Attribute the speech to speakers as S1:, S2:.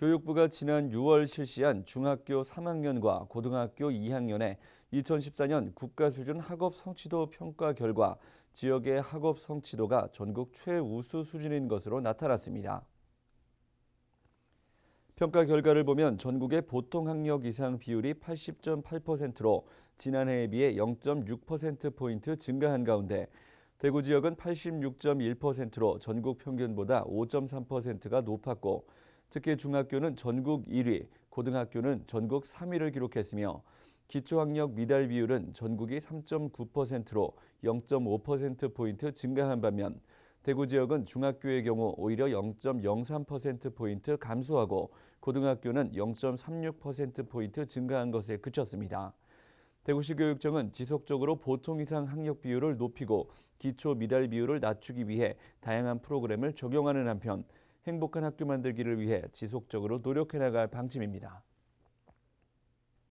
S1: 교육부가 지난 6월 실시한 중학교 3학년과 고등학교 2학년의 2014년 국가 수준 학업 성취도 평가 결과 지역의 학업 성취도가 전국 최우수 수준인 것으로 나타났습니다. 평가 결과를 보면 전국의 보통 학력 이상 비율이 80.8%로 지난해에 비해 0.6%포인트 증가한 가운데 대구 지역은 86.1%로 전국 평균보다 5.3%가 높았고 특히 중학교는 전국 1위, 고등학교는 전국 3위를 기록했으며 기초학력 미달 비율은 전국이 3.9%로 0.5%포인트 증가한 반면 대구 지역은 중학교의 경우 오히려 0.03%포인트 감소하고 고등학교는 0.36%포인트 증가한 것에 그쳤습니다. 대구시 교육청은 지속적으로 보통 이상 학력 비율을 높이고 기초 미달 비율을 낮추기 위해 다양한 프로그램을 적용하는 한편 행복한 학교 만들기를 위해 지속적으로 노력해 나갈 방침입니다.